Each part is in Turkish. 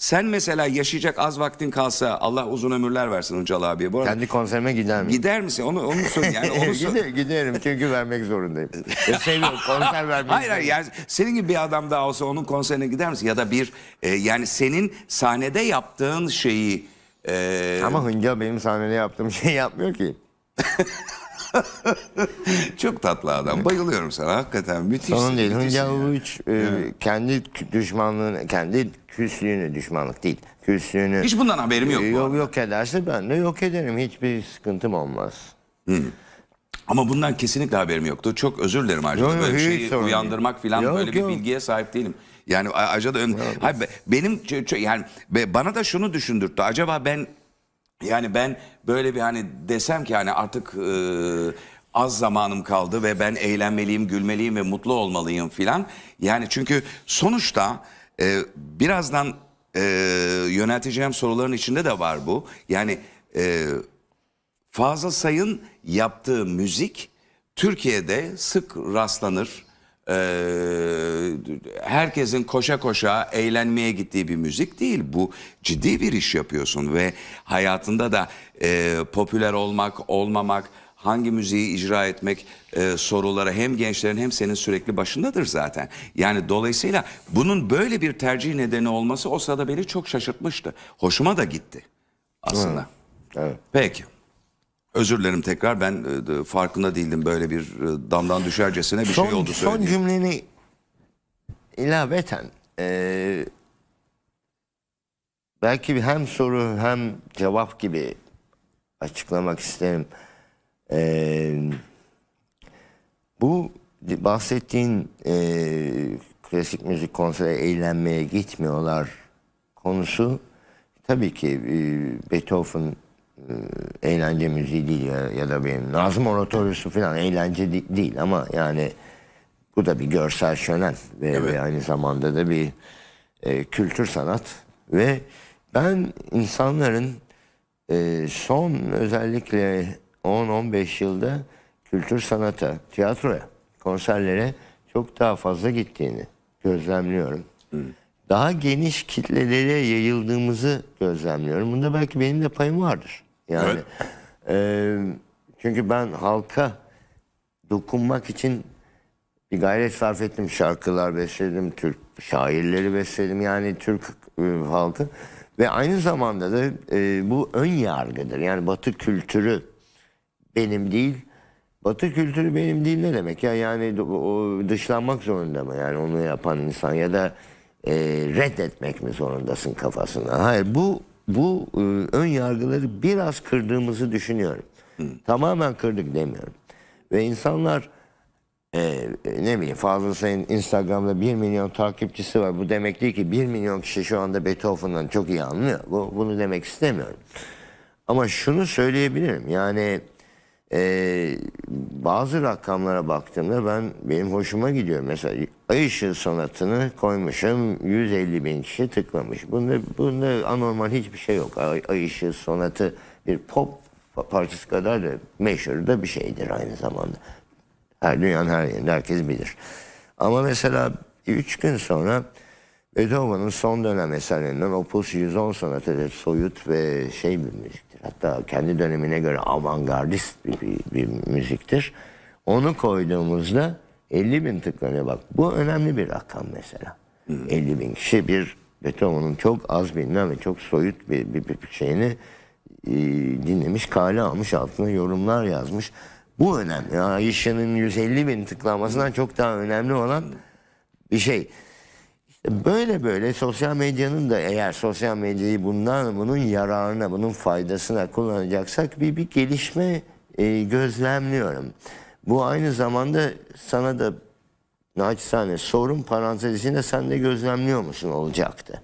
Sen mesela yaşayacak az vaktin kalsa Allah uzun ömürler versin Uncal abiye. Bu arada Kendi konserime gider miyim? gider misin? Onu onu sor yani onu sor- Gider, giderim çünkü vermek zorundayım. E, seviyorum konser vermeyi. Hayır hayır yani senin gibi bir adam daha olsa onun konserine gider misin? Ya da bir e, yani senin sahnede yaptığın şeyi e, Ama Hınca benim sahnede yaptığım şey yapmıyor ki. çok tatlı adam. Bayılıyorum sana hakikaten müthiş. Sorun değil. Hınca. Uluç e, kendi düşmanlığını, kendi küslüğünü düşmanlık değil. Küslüğünü Hiç bundan haberim yok. e, bu yok, arada. yok ederse ben de yok ederim. Hiçbir sıkıntım olmaz. Ama bundan kesinlikle haberim yoktu. Çok özür dilerim. Yok, yok, böyle bir hiç şeyi sorun değil. uyandırmak falan Yok, böyle bir yok. bilgiye sahip değilim. Yani a- acaba ön... Hayır, be- benim yani be- bana da şunu düşündürttü. Acaba ben yani ben böyle bir hani desem ki hani artık e, az zamanım kaldı ve ben eğlenmeliyim, gülmeliyim ve mutlu olmalıyım filan. Yani çünkü sonuçta e, birazdan e, yönelteceğim soruların içinde de var bu. Yani e, Fazıl Say'ın yaptığı müzik Türkiye'de sık rastlanır. Ee, herkesin koşa koşa eğlenmeye gittiği bir müzik değil. Bu ciddi bir iş yapıyorsun ve hayatında da e, popüler olmak, olmamak, hangi müziği icra etmek e, soruları hem gençlerin hem senin sürekli başındadır zaten. Yani dolayısıyla bunun böyle bir tercih nedeni olması o sırada beni çok şaşırtmıştı. Hoşuma da gitti aslında. Evet. Peki. Özür dilerim tekrar ben e, farkında değildim böyle bir e, damdan düşercesine bir son, şey oldu son söylediğim. cümleni ilaveten e, belki bir hem soru hem cevap gibi açıklamak isterim. E, bu bahsettiğin e, klasik müzik konsere eğlenmeye gitmiyorlar konusu tabii ki e, Beethoven eğlence müziği değil ya, ya da benim Nazım Oratoryosu falan eğlence di- değil ama yani bu da bir görsel şölen ve, Evet. ve aynı zamanda da bir e, kültür sanat ve ben insanların e, son özellikle 10-15 yılda kültür sanata, tiyatroya, konserlere çok daha fazla gittiğini gözlemliyorum. Daha geniş kitlelere yayıldığımızı gözlemliyorum. Bunda belki benim de payım vardır. Yani e, çünkü ben halka dokunmak için bir gayret sarf ettim. Şarkılar besledim, Türk şairleri besledim. Yani Türk e, halkı. Ve aynı zamanda da e, bu ön yargıdır. Yani Batı kültürü benim değil. Batı kültürü benim değil ne demek ya? Yani o dışlanmak zorunda mı? Yani onu yapan insan ya da e, reddetmek mi zorundasın kafasında? Hayır bu bu e, ön yargıları biraz kırdığımızı düşünüyorum. Tamamen kırdık demiyorum. Ve insanlar e, ne bileyim Fazıl Say'ın Instagram'da 1 milyon takipçisi var. Bu demek değil ki 1 milyon kişi şu anda Beethoven'dan çok iyi anlıyor. Bu, bunu demek istemiyorum. Ama şunu söyleyebilirim. Yani e, bazı rakamlara baktığımda ben benim hoşuma gidiyor. Mesela Ay Işığı sonatını koymuşum 150 bin kişi tıklamış. Bunda, bunda anormal hiçbir şey yok. Ay, Ay bir pop parçası kadar da meşhur da bir şeydir aynı zamanda. Her dünyanın her yerinde herkes bilir. Ama mesela üç gün sonra Beethoven'ın son dönem eserlerinden Opus 110 sonatı soyut ve şey bir müziktir. Hatta kendi dönemine göre avantgardist bir, bir, bir müziktir. Onu koyduğumuzda 50 bin tıklanıyor bak. Bu önemli bir rakam mesela. 50 bin kişi bir Beethoven'ın çok az bilinen ve çok soyut bir, bir, bir şeyini e, dinlemiş, kale almış, altına yorumlar yazmış. Bu önemli. Ayşe'nin 150 bin tıklanmasından çok daha önemli olan bir şey. İşte böyle böyle sosyal medyanın da eğer sosyal medyayı bundan bunun yararına, bunun faydasına kullanacaksak bir bir gelişme e, gözlemliyorum. Bu aynı zamanda sana da naçizane sorun parantez içinde sen de gözlemliyor musun olacaktı.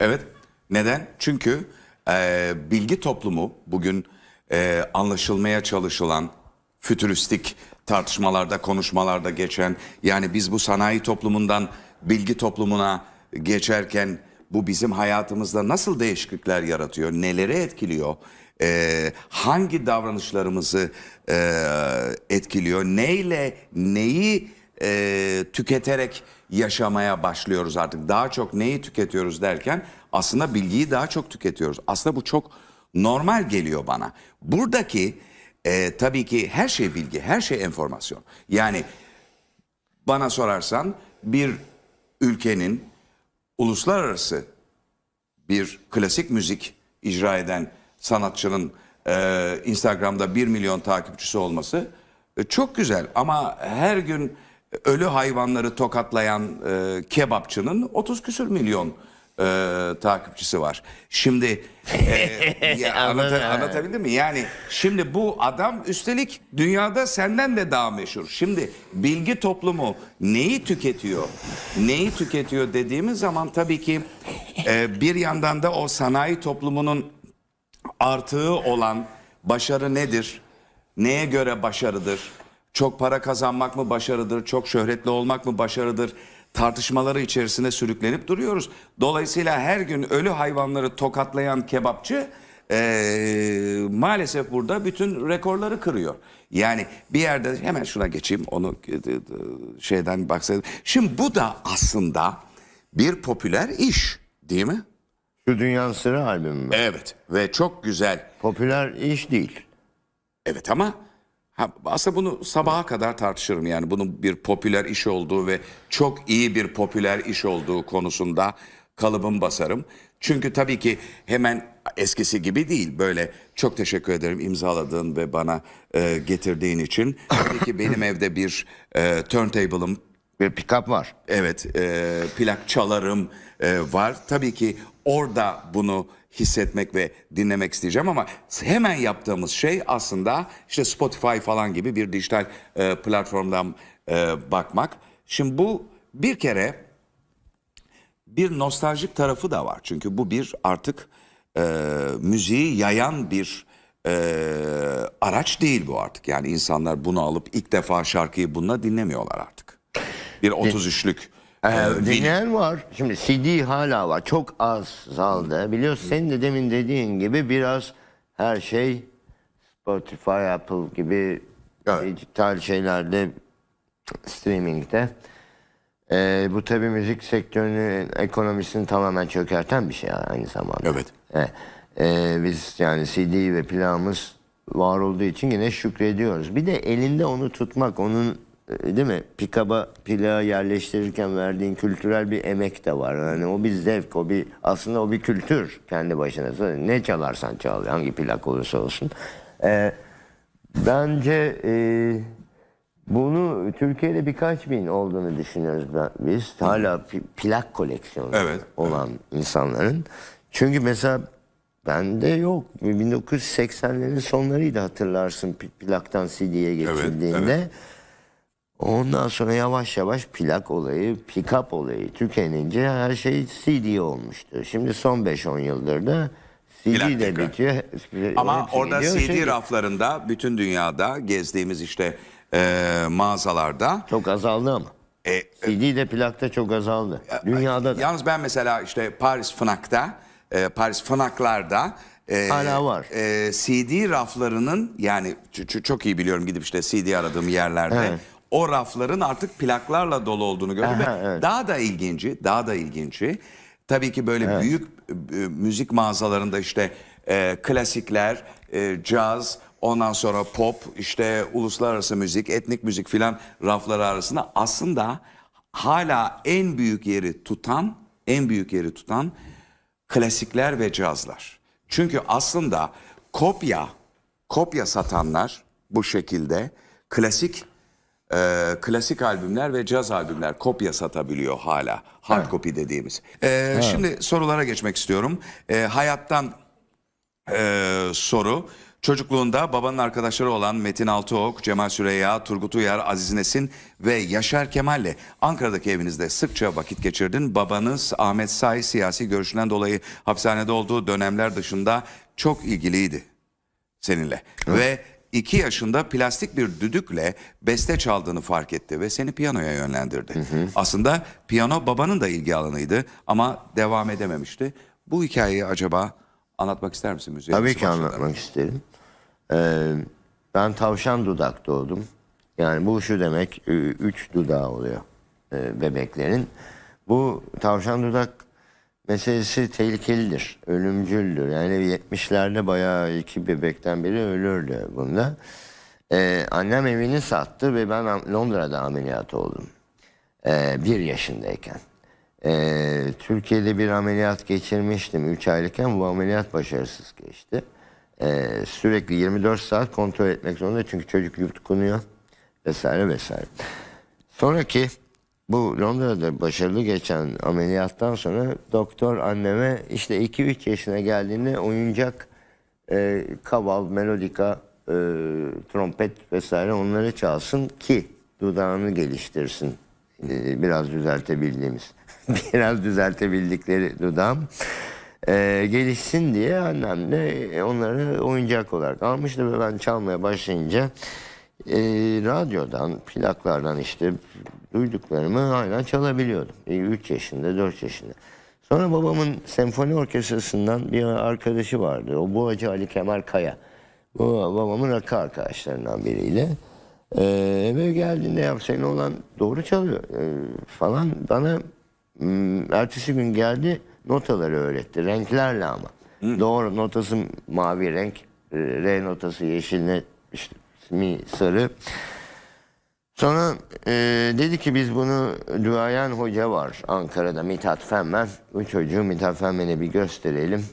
Evet. Neden? Çünkü e, bilgi toplumu bugün e, anlaşılmaya çalışılan fütüristik tartışmalarda, konuşmalarda geçen yani biz bu sanayi toplumundan bilgi toplumuna geçerken bu bizim hayatımızda nasıl değişiklikler yaratıyor, neleri etkiliyor, e, hangi davranışlarımızı e, etkiliyor, neyle neyi e, tüketerek yaşamaya başlıyoruz artık. Daha çok neyi tüketiyoruz derken aslında bilgiyi daha çok tüketiyoruz. Aslında bu çok normal geliyor bana. Buradaki e, tabii ki her şey bilgi, her şey enformasyon. Yani bana sorarsan bir ülkenin uluslararası bir klasik müzik icra eden sanatçının e, Instagram'da 1 milyon takipçisi olması e, çok güzel. Ama her gün ölü hayvanları tokatlayan e, kebapçının 30 küsür milyon e, takipçisi var. Şimdi e, ya Anladım. anlatabildim mi? Yani şimdi bu adam üstelik dünyada senden de daha meşhur. Şimdi bilgi toplumu neyi tüketiyor? Neyi tüketiyor dediğimiz zaman tabii ki e, bir yandan da o sanayi toplumunun artığı olan başarı nedir? Neye göre başarıdır? Çok para kazanmak mı başarıdır? Çok şöhretli olmak mı başarıdır? Tartışmaları içerisine sürüklenip duruyoruz. Dolayısıyla her gün ölü hayvanları tokatlayan kebapçı eee, maalesef burada bütün rekorları kırıyor. Yani bir yerde hemen şuna geçeyim onu şeyden baksaydım. Şimdi bu da aslında bir popüler iş değil mi? Şu Dünyanın Sırrı albümü mü? Evet ve çok güzel. Popüler iş değil. Evet ama ha, aslında bunu sabaha kadar tartışırım. Yani bunun bir popüler iş olduğu ve çok iyi bir popüler iş olduğu konusunda kalıbım basarım. Çünkü tabii ki hemen eskisi gibi değil. Böyle çok teşekkür ederim imzaladığın ve bana e, getirdiğin için. Tabii ki benim evde bir e, turntable'ım Bir pick-up var. Evet, e, plak çalarım e, var. Tabii ki orada bunu hissetmek ve dinlemek isteyeceğim ama hemen yaptığımız şey aslında işte Spotify falan gibi bir dijital e, platformdan e, bakmak. Şimdi bu bir kere bir nostaljik tarafı da var. Çünkü bu bir artık e, müziği yayan bir e, araç değil bu artık. Yani insanlar bunu alıp ilk defa şarkıyı bununla dinlemiyorlar artık. Bir 33'lük Ee, e, vinil- dinleyen var. Şimdi CD hala var. Çok az zalda. Biliyorsun senin de demin dediğin gibi biraz her şey Spotify, Apple gibi Evet. dijital şeylerde streamingde. Ee, bu tabi müzik sektörünün ekonomisini tamamen çökerten bir şey aynı zamanda. Evet. He. Ee, biz yani CD ve plağımız var olduğu için yine şükrediyoruz. Bir de elinde onu tutmak, onun değil mi? Pikaba plağı yerleştirirken verdiğin kültürel bir emek de var. Yani o bir zevk, o bir aslında o bir kültür kendi başına. Ne çalarsan çal, hangi plak olursa olsun. Ee, bence e, bunu Türkiye'de birkaç bin olduğunu düşünüyoruz biz. Hala plak koleksiyonu Evet, olan insanların. Çünkü mesela bende yok. 1980'lerin sonlarıydı hatırlarsın plaktan CD'ye geçildiğinde. Ondan sonra yavaş yavaş plak olayı, pick-up olayı tükenince her şey CD olmuştu. Şimdi son 5-10 yıldır da CD Plak de tekrar. bitiyor. Ama hepsi orada gidiyor. CD Şey- raflarında bütün dünyada gezdiğimiz işte e, mağazalarda Çok azaldı ama. e, CD de plakta çok azaldı. Dünyada da. Yalnız ben mesela işte Paris Fnac'ta, e, Paris Fnac'larda e, Hala var. e, CD raflarının yani ç- ç- çok iyi biliyorum gidip işte CD aradığım yerlerde Evet. O rafların artık plaklarla dolu olduğunu gördüm Aha, ve evet. daha da ilginci, daha da ilginci. Tabii ki böyle büyük e, müzik mağazalarında işte e, klasikler, e, caz, ondan sonra pop, işte uluslararası müzik, etnik müzik filan rafları arasında aslında hala en büyük yeri tutan, en büyük yeri tutan klasikler ve cazlar. Çünkü aslında kopya, kopya satanlar bu şekilde klasik e, klasik albümler ve caz albümler kopya satabiliyor hala. Hard copy dediğimiz. E, Şimdi sorulara geçmek istiyorum. E, hayattan e, soru. Çocukluğunda babanın arkadaşları olan Metin Altıok, Cemal Süreyya, Turgut Uyar, Aziz Nesin ve Yaşar Kemal'le Ankara'daki evinizde sıkça vakit geçirdin. Babanız Ahmet Say siyasi görüşünden dolayı hapishanede olduğu dönemler dışında çok ilgiliydi seninle. Ve iki yaşında plastik bir düdükle beste çaldığını fark etti ve seni piyanoya yönlendirdi. Aslında piyano babanın da ilgi alanıydı ama devam edememişti. Bu hikayeyi acaba anlatmak ister misin müziğe? Tabii ki başladı? anlatmak isterim. Ee, ben tavşan dudak doğdum. Yani bu şu demek üç dudağı oluyor e, bebeklerin. Bu tavşan dudak meselesi tehlikelidir, ölümcüldür. Yani 70'lerde bayağı iki bebekten biri ölürdü bunda. E, annem evini sattı ve ben Londra'da ameliyat oldum. E, bir yaşındayken. E, Türkiye'de bir ameliyat geçirmiştim 3 aylıkken bu ameliyat başarısız geçti. E, sürekli 24 saat kontrol etmek zorunda çünkü çocuk yutkunuyor vesaire vesaire. Sonraki bu Londra'da başarılı geçen ameliyattan sonra doktor anneme işte 2-3 yaşına geldiğinde oyuncak e, kaval, melodika, e, trompet vesaire onları çalsın ki dudağını geliştirsin. E, biraz düzeltebildiğimiz, biraz düzeltebildikleri dudağım e, gelişsin diye annem de onları oyuncak olarak almıştı ve ben çalmaya başlayınca e, radyodan, plaklardan işte duyduklarımı hala çalabiliyordum. 3 yaşında, 4 yaşında. Sonra babamın senfoni orkestrasından bir arkadaşı vardı. O Boğacı Ali Kemal Kaya. Bu babamın rakı arkadaşlarından biriydi. Ee, ve geldiğinde ya senin olan doğru çalıyor ee, falan. Bana mm, ertesi gün geldi notaları öğretti. Renklerle ama. Doğru notası mavi renk, e, re notası yeşil, ne, işte, mi sarı. Sonra e, dedi ki biz bunu duayen hoca var Ankara'da Mithat Fenmen. Bu çocuğu Mithat Fenmen'e bir gösterelim.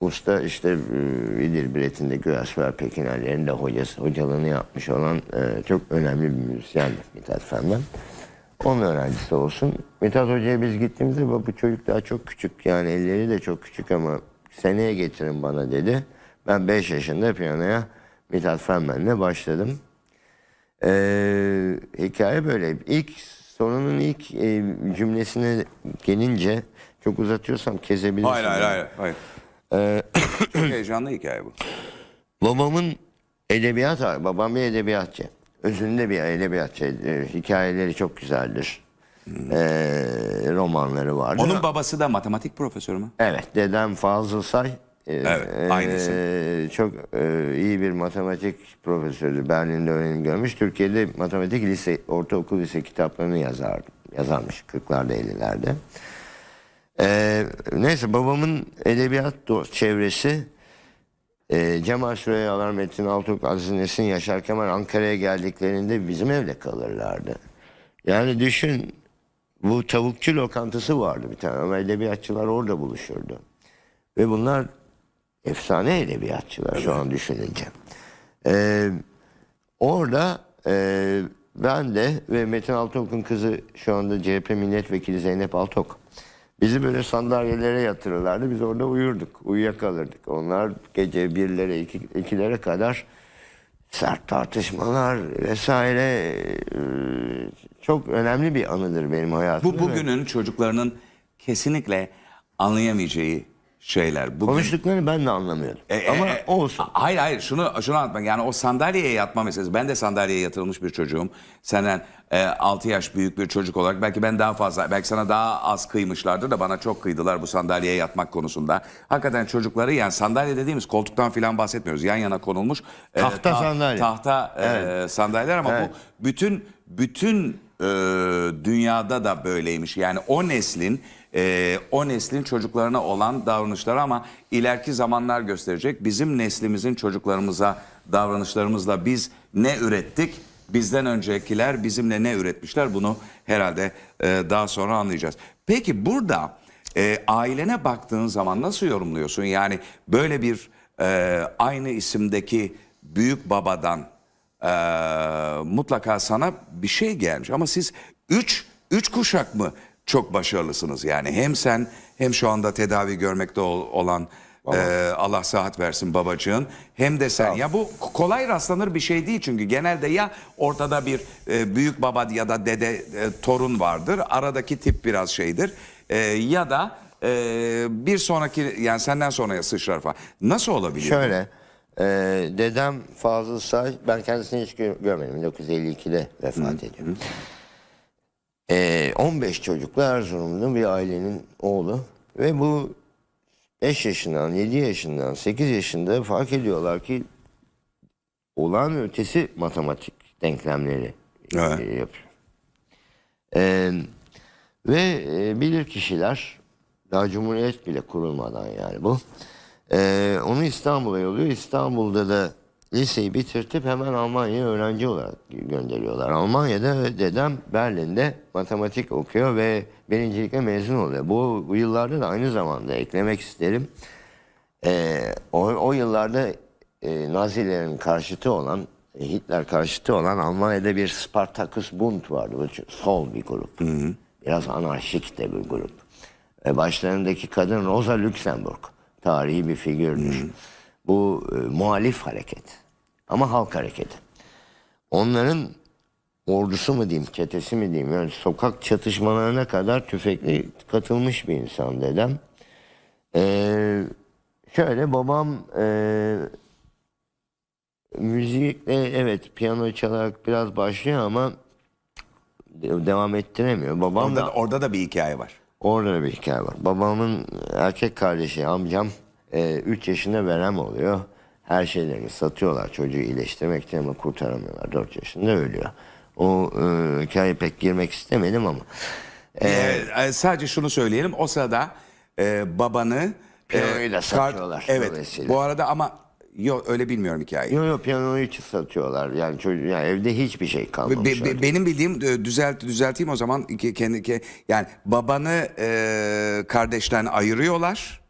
Usta işte e, İdir Bilet'inde Güyasver Pekinerlerin de hocası, hocalığını yapmış olan e, çok önemli bir müzisyen Mithat Fenmen. Onun öğrencisi olsun. Mithat Hoca'ya biz gittiğimizde "Bak bu çocuk daha çok küçük yani elleri de çok küçük ama seneye getirin bana dedi. Ben 5 yaşında piyanoya Mithat Fenmen'le başladım. Ee, hikaye böyle. İlk sorunun ilk e, cümlesine gelince çok uzatıyorsam kezebilirsin. Hayır hayır hayır. hayır. Ee, Çok heyecanlı hikaye bu. Babamın edebiyat. Babam bir edebiyatçı. Özünde bir edebiyatçı. Ee, hikayeleri çok güzeldir. Ee, romanları vardır. Onun babası da matematik profesörü mü? Evet, dedem Fazıl Say. E, Evet, aynısı. e, çok e, iyi bir matematik profesörü. Berlin'de öğrenim görmüş. Türkiye'de matematik lise, ortaokul lise kitaplarını yazardı. Yazarmış 40'larda 50'lerde. E, neyse babamın edebiyat çevresi e, Cemal Süreyyalar, Metin Altuk, Aziz Nesin, Yaşar Kemal Ankara'ya geldiklerinde bizim evde kalırlardı. Yani düşün bu tavukçu lokantası vardı bir tane ama edebiyatçılar orada buluşurdu. Ve bunlar efsane edebiyatçılar şu an düşününce. Ee, orada e, ben de ve Metin Altok'un kızı şu anda CHP milletvekili Zeynep Altok. Bizi böyle sandalyelere yatırırlardı. Biz orada uyurduk, uyuyakalırdık. Onlar gece birlere, iki, ikilere kadar sert tartışmalar vesaire e, çok önemli bir anıdır benim hayatımda. Bu bugünün çocuklarının kesinlikle anlayamayacağı şeyler. Bugün, Konuştuklarını ben de anlamıyordum. E, e, Ama e, olsun. Hayır hayır şunu şunu anlatmak yani o sandalyeye yatma meselesi. Ben de sandalyeye yatırılmış bir çocuğum. Senden e, 6 yaş büyük bir çocuk olarak belki ben daha fazla belki sana daha az kıymışlardır da bana çok kıydılar bu sandalyeye yatmak konusunda. Hakikaten çocukları yani sandalye dediğimiz koltuktan filan bahsetmiyoruz. Yan yana konulmuş e, Tahta sandalye. Tahta e, sandalyeler ama Evet. bu bütün bütün e, dünyada da böyleymiş. Yani o neslin e, o neslin çocuklarına olan davranışları ama ileriki zamanlar gösterecek. Bizim neslimizin çocuklarımıza davranışlarımızla biz ne ürettik? Bizden öncekiler bizimle ne üretmişler? Bunu herhalde e, daha sonra anlayacağız. Peki burada e, ailene baktığın zaman nasıl yorumluyorsun? Yani böyle bir e, aynı isimdeki büyük babadan ee, mutlaka sana bir şey gelmiş. Ama siz üç, üç kuşak mı çok başarılısınız? Yani hem sen hem şu anda tedavi görmekte ol- olan e, Allah sıhhat versin babacığın hem de sen. Ya bu kolay rastlanır bir şey değil çünkü genelde ya ortada bir e, büyük baba ya da dede e, torun vardır. Aradaki tip biraz şeydir. E, ya da e, bir sonraki yani senden sonraya sıçrar falan. Nasıl olabilir? bu? Şöyle, e, dedem Fazıl Say, ben kendisini hiç gö- görmedim. 1952'de vefat ediyor. E, 15 çocuklu Erzurumlu bir ailenin oğlu. Ve bu 5 yaşından, 7 yaşından, 8 yaşında fark ediyorlar ki olağan ötesi matematik denklemleri Evet. e, yapıyor. Ee, ve e, bilir kişiler daha Cumhuriyet bile kurulmadan yani bu. Ee, onu İstanbul'a yolluyor. İstanbul'da da liseyi bitirtip hemen Almanya'ya öğrenci olarak gönderiyorlar. Almanya'da dedem Berlin'de matematik okuyor ve birincilikle mezun oluyor. Bu, bu yıllarda da aynı zamanda eklemek isterim. Ee, o, o yıllarda e, Nazilerin karşıtı olan e, Hitler karşıtı olan Almanya'da bir Spartacus Bund vardı. Bu sol bir grup. Biraz anarşik de bir grup. E, başlarındaki kadın Rosa Luxemburg. Tarihi bir figürdür. Bu e, muhalif hareket. Ama halk hareketi. Onların ordusu mu diyeyim, çetesi mi diyeyim, yani sokak çatışmalarına kadar tüfekli katılmış bir insan dedem. Ee, şöyle babam e, müzikle evet piyano çalarak biraz başlıyor ama de- devam ettiremiyor. Babam da Orada, orada da bir hikaye var. Orada da bir hikaye var. Babamın erkek kardeşi amcam 3 yaşında verem oluyor. Her şeylerini satıyorlar çocuğu iyileştirmek için ama kurtaramıyorlar. 4 yaşında ölüyor. O e, hikayeye pek girmek istemedim ama. Ee, sadece şunu söyleyelim. O sırada e, babanı Piyanoyu da kart- satıyorlar Evet. Bu arada ama yok öyle bilmiyorum hikayeyi. Yok yok piyanoyu hiç satıyorlar. Yani çocuğu yani evde hiçbir şey Be- kalmamış. be- artık. benim bildiğim e, düzelt düzelteyim o zaman kendi yani babanı e, kardeşten ayırıyorlar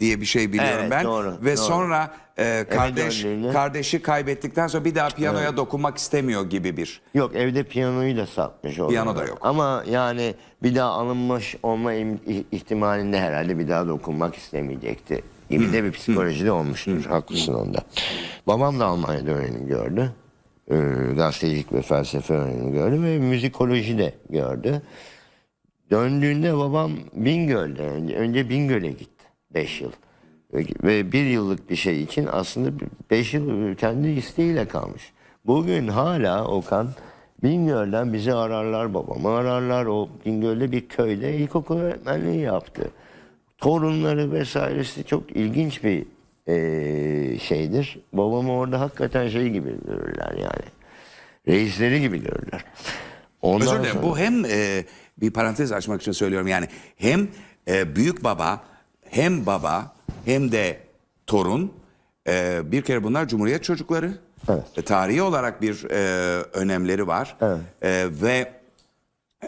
diye bir şey biliyorum Evet, ben doğru, ve doğru. sonra e, kardeş döndüğünde- kardeşi kaybettikten sonra bir daha piyanoya dokunmak istemiyor gibi bir. Yok evde piyanoyu da satmış o Piyano da yok. Ama yani bir daha alınmış olma im- ih- ihtimalinde herhalde bir daha dokunmak istemeyecekti. Gibi de bir psikoloji de olmuştur. Haklısın onda. Babam da Almanya'da öğrenim gördü. Ee, gazetecilik ve felsefe öğrenimi gördü ve müzikoloji de gördü. Döndüğünde babam Bingöl'de önce Bingöl'e gitti. Beş yıl. Ve, bir yıllık bir şey için aslında beş yıl kendi isteğiyle kalmış. Bugün hala Okan Bingöl'den bizi ararlar babamı ararlar. O Bingöl'de bir köyde ilkokul öğretmenliği yaptı. Torunları vesairesi çok ilginç bir eee, şeydir. Babamı orada hakikaten şey gibi görürler yani. Reisleri gibi görürler. Ondan Özür dilerim. sonra- Bu hem e, bir parantez açmak için söylüyorum yani hem e, büyük baba hem baba hem de torun e, bir kere bunlar Cumhuriyet çocukları. Evet. E, tarihi olarak bir e, önemleri var. Evet. E, ve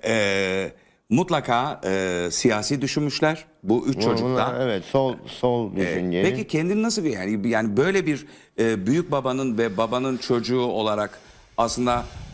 e, mutlaka e, siyasi düşünmüşler bu üç çocukta. Bunlar, evet sol sol Ee, düşüncenin. Peki kendini nasıl bir yani yani böyle bir e, büyük babanın ve babanın çocuğu olarak aslında e,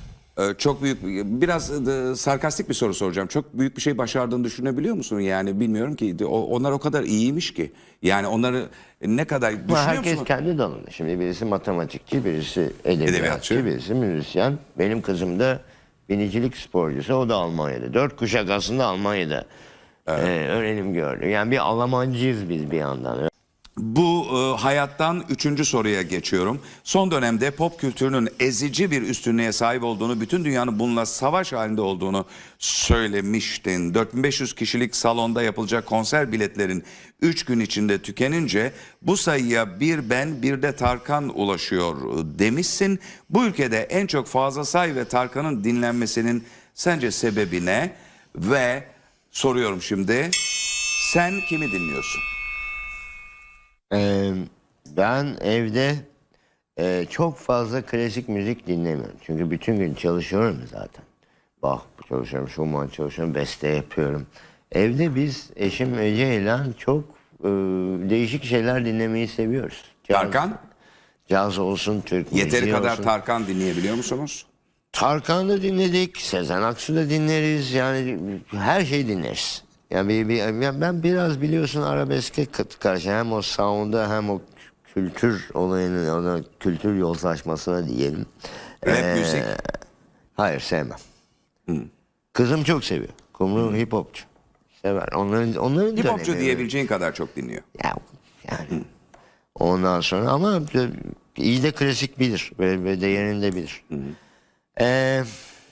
çok büyük biraz e, sarkastik bir soru soracağım. Çok büyük bir şey başardığını düşünebiliyor musun? Yani bilmiyorum ki onlar o kadar iyiymiş ki. Yani onları ne kadar Ama düşünüyor herkes musun? kendi dalında. Şimdi birisi matematikçi, birisi edebiyatçı, Edebiyatçı. birisi müzisyen. Benim kızım da binicilik sporcusu. O da Almanya'da. Dört kuşak aslında Almanya'da e, öğrenim gördü. Yani bir Almancıyız biz bir yandan. Bu e, hayattan üçüncü soruya geçiyorum. Son dönemde pop kültürünün ezici bir üstünlüğe sahip olduğunu, bütün dünyanın bununla savaş halinde olduğunu söylemiştin. 4500 kişilik salonda yapılacak konser biletlerin 3 gün içinde tükenince bu sayıya bir ben bir de Tarkan ulaşıyor demişsin. Bu ülkede en çok Fazla Say ve Tarkan'ın dinlenmesinin sence sebebi ne? Ve soruyorum şimdi sen kimi dinliyorsun? Ee, ben evde e, çok fazla klasik müzik dinlemiyorum. Çünkü bütün gün çalışıyorum zaten. Bach çalışıyorum, Schumann çalışıyorum, beste yapıyorum. Evde biz eşim Ece ile çok e, değişik şeyler dinlemeyi seviyoruz. Caz- Tarkan? Caz olsun, Türk Yeteri kadar olsun. Tarkan dinleyebiliyor musunuz? Tarkan'ı da dinledik, Sezen Aksu da dinleriz. Yani her şeyi dinleriz. Yani bir, bir- yani ben biraz biliyorsun arabeske karşı hem o sound'a hem o kültür olayını, ona kültür yozlaşmasına diyelim. Rap Ee, müzik. Hayır sevmem. Kızım çok seviyor. Kumru hip hopçu. Sever. Onların, onların Hip hopçu diyebileceğin kadar çok dinliyor. Ya, yani. Ondan sonra ama iyi de klasik bilir ve, ve değerinde bilir. Ee,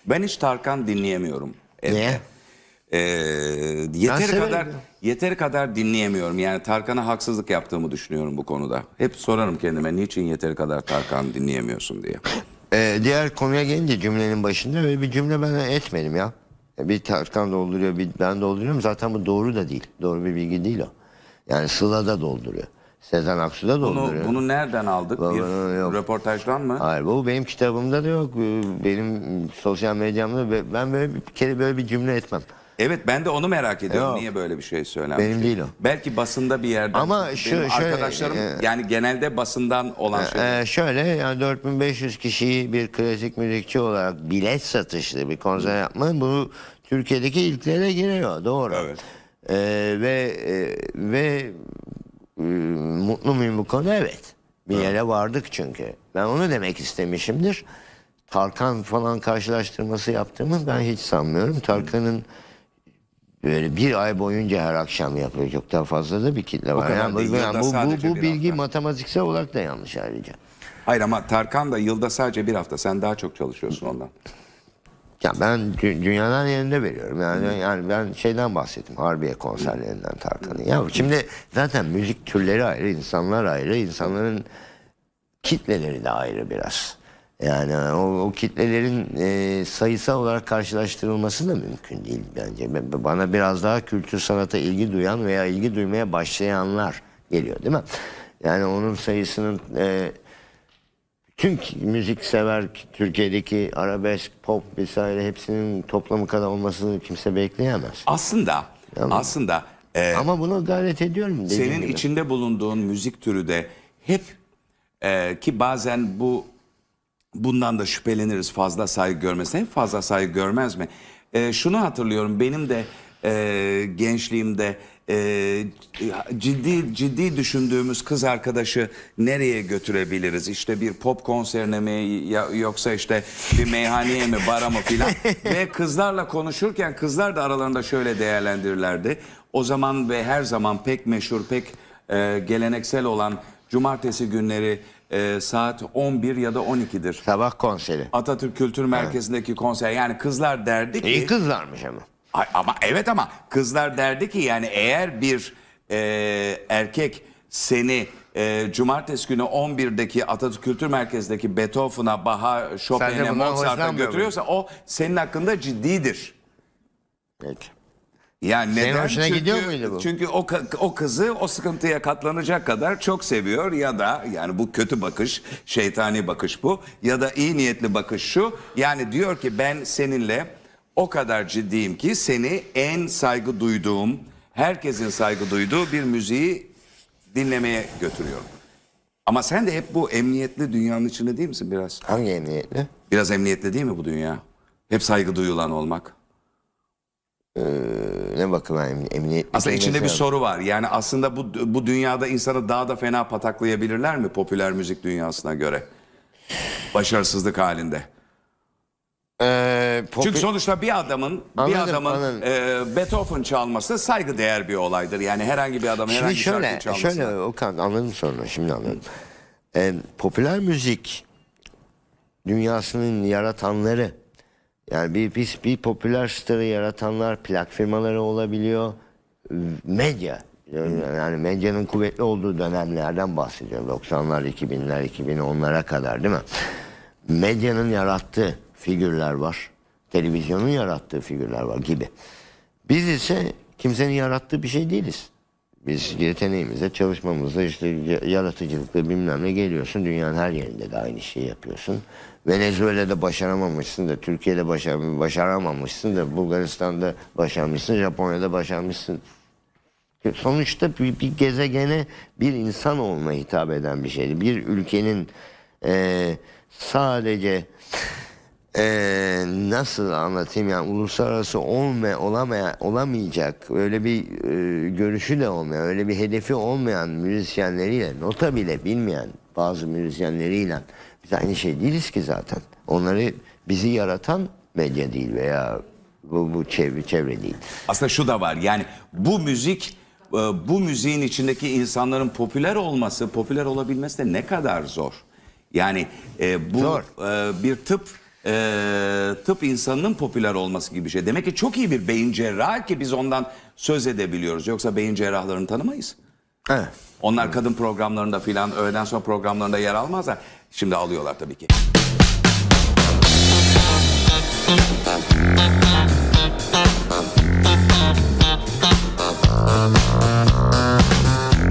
Ben hiç Tarkan dinleyemiyorum. evde. Niye? Ee, yeteri severim kadar ya. yeteri kadar dinleyemiyorum. Yani Tarkan'a haksızlık yaptığımı düşünüyorum bu konuda. Hep sorarım kendime niçin yeteri kadar Tarkan dinleyemiyorsun diye. Ee, diğer konuya gelince cümlenin başında öyle bir cümle ben etmedim ya. Bir Tarkan dolduruyor, bir ben dolduruyorum. Zaten bu doğru da değil. Doğru bir bilgi değil o. Yani Sıla da dolduruyor. Sezen Aksu da Bunu, dolduruyor. bunu nereden aldık? Bir yok. röportajdan mı? Hayır bu benim kitabımda da yok. Ee, Benim sosyal medyamda ben böyle bir kere böyle bir cümle etmem. Evet ben de onu merak ediyorum. Yok. Niye böyle bir şey söylenmiş? Benim değil o. Belki basında bir yerden. Ama Benim şu- şöyle, arkadaşlarım e, yani genelde basından olan şey. Şöyle yani 4500 kişiyi bir klasik müzikçi olarak bilet satışlı bir konser yapma bu Türkiye'deki ilklere giriyor doğru. Evet. Ee, ve e, ve e, mutlu muyum bu konuda? Evet. Bir yere vardık çünkü. Ben onu demek istemişimdir. Tarkan falan karşılaştırması yaptığımı ben hiç sanmıyorum. Tarkan'ın böyle bir ay boyunca her akşam yapıyor. Çok daha fazla da bir kitle var. kadar Yani bu, değil, yılda bu, bu, sadece bu bir bilgi hafta. matematiksel olarak da yanlış ayrıca. Hayır ama Tarkan da yılda sadece bir hafta. Sen daha çok çalışıyorsun ondan. Ya ben dü- dünyanın yerinde veriyorum. Yani yani ben şeyden bahsettim. Harbiye konserlerinden Tarkan'ın. Ya şimdi zaten müzik türleri ayrı, insanlar ayrı, insanların kitleleri de ayrı biraz. Yani o, o kitlelerin e, sayısal olarak karşılaştırılması da mümkün değil bence. Ben- Bana biraz daha kültür sanata ilgi duyan veya ilgi duymaya başlayanlar geliyor değil mi? Yani onun sayısının e, Tüm müzik sever Türkiye'deki arabesk, pop vesaire hepsinin toplamı kadar olmasını kimse bekleyemez. Aslında aslında e, Ama bunu gayret ediyorum senin gibi. içinde bulunduğun müzik türü de hep e, ki bazen bu bundan da şüpheleniriz fazla saygı görmesine. Hep fazla saygı görmez mi? E, şunu hatırlıyorum benim de e, gençliğimde e, ciddi ciddi düşündüğümüz kız arkadaşı nereye götürebiliriz? İşte bir pop konserine mi ya- yoksa işte bir meyhaneye mi bara mı filan ve kızlarla konuşurken kızlar da aralarında şöyle değerlendirirlerdi. O zaman ve her zaman pek meşhur pek e, geleneksel olan cumartesi günleri e, saat 11 ya da 12'dir. Sabah konseri. Atatürk Kültür Merkezi'ndeki konser. Yani kızlar derdi ki... İyi kızlarmış ama. Ay, ama evet ama kızlar derdi ki yani eğer bir e, erkek seni e, cumartesi günü 11'deki Atatürk Kültür Merkezi'ndeki Beethoven'a, Bach'a, Chopin'e, bundan Mozart'a hoşlanmıyor götürüyorsa o senin hakkında ciddidir. Peki. Yani Senin neden? hoşuna çünkü, gidiyor muydu bu? Çünkü o, o kızı o sıkıntıya katlanacak kadar çok seviyor ya da yani bu kötü bakış, şeytani bakış bu ya da iyi niyetli bakış şu. Yani diyor ki ben seninle o kadar ciddiyim ki seni en saygı duyduğum, herkesin saygı duyduğu bir müziği dinlemeye götürüyorum. Ama sen de hep bu emniyetli dünyanın içinde değil misin biraz? Hangi emniyetli? Biraz emniyetli değil mi bu dünya? Hep saygı duyulan olmak. Ee, ne bakıma em, emniyetli? Aslında içinde bir soru var. Yani aslında bu bu dünyada insanı daha da fena pataklayabilirler mi popüler müzik dünyasına göre? Başarısızlık halinde. Ee, Çünkü sonuçta bir adamın bir Anladım, adamın anladım. e, Beethoven çalması saygı değer bir olaydır. Yani herhangi bir adamın Şimdi herhangi şöyle, şarkı çalması. şöyle Okan anladım sorunu şimdi anladım. Ee, popüler müzik dünyasının yaratanları yani bir, bir, bir popüler starı yaratanlar plak firmaları olabiliyor. Medya yani medyanın kuvvetli olduğu dönemlerden bahsediyorum. 90'lar, 2000'ler, 2010'lara kadar değil mi? Medyanın yarattığı figürler var. Televizyonun yarattığı figürler var gibi. Biz ise kimsenin yarattığı bir şey değiliz. Biz yeteneğimizle, çalışmamızla, işte ya- yaratıcılıkla bilmem ne geliyorsun. Dünyanın her yerinde de aynı şeyi yapıyorsun. Venezuela'da başaramamışsın da, Türkiye'de başar, başaramamışsın da, Bulgaristan'da başarmışsın, Japonya'da başarmışsın. Sonuçta bir, bir gezegene bir insan olma hitap eden bir şeydi. Bir ülkenin eee, sadece eee, nasıl anlatayım yani uluslararası olma, olamaya, olamayacak öyle bir eee, görüşü de olmayan, öyle bir hedefi olmayan müzisyenleriyle, nota bile bilmeyen bazı müzisyenleriyle biz aynı şey değiliz ki zaten. Onları bizi yaratan medya değil veya bu, bu çevre, çevre değil. Aslında şu da var. Yani bu müzik e, bu müziğin içindeki insanların popüler olması, popüler olabilmesi de ne kadar zor. Yani e, bu Zor. e, bir tıp e, tıp insanının popüler olması gibi bir şey. Demek ki çok iyi bir beyin cerrahı ki biz ondan söz edebiliyoruz. Yoksa beyin cerrahlarını tanımayız. Evet. Onlar kadın programlarında filan öğleden sonra programlarında yer almazlar. Şimdi alıyorlar tabii ki.